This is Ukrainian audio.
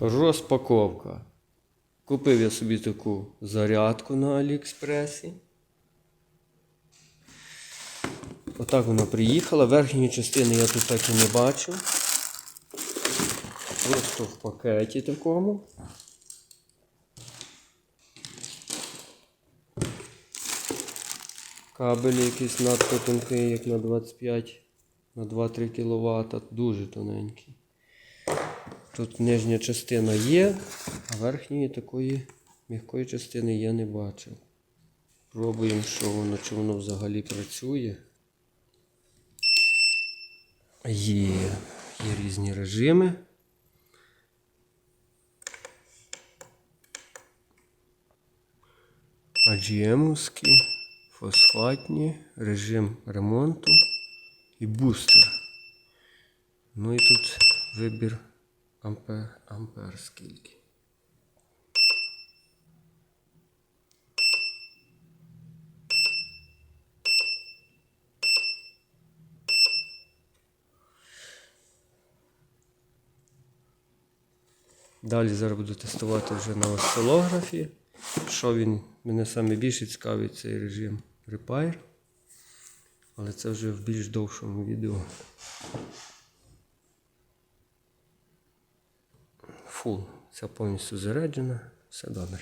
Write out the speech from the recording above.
Розпаковка. Купив я собі таку зарядку на Аліекспресі. Отак вона приїхала. Верхньої частини я тут так і не бачу. Просто в пакеті такому. Кабель якийсь надто тонкий, як на 25 на 2-3 кВт, дуже тоненький. Тут нижня частина є, а верхньої такої м'якої частини я не бачив. Пробуємо, що воно, чи воно взагалі працює. Є, є різні режими. AGM-овські, фосфатні, режим ремонту і бустер. Ну і тут вибір ампер, ампер скільки. Далі зараз буду тестувати вже на осцилографі. Що він мене саме більше цікавить цей режим Repair. Але це вже в більш довшому відео. Фул. Це повністю заряджена. Все добре.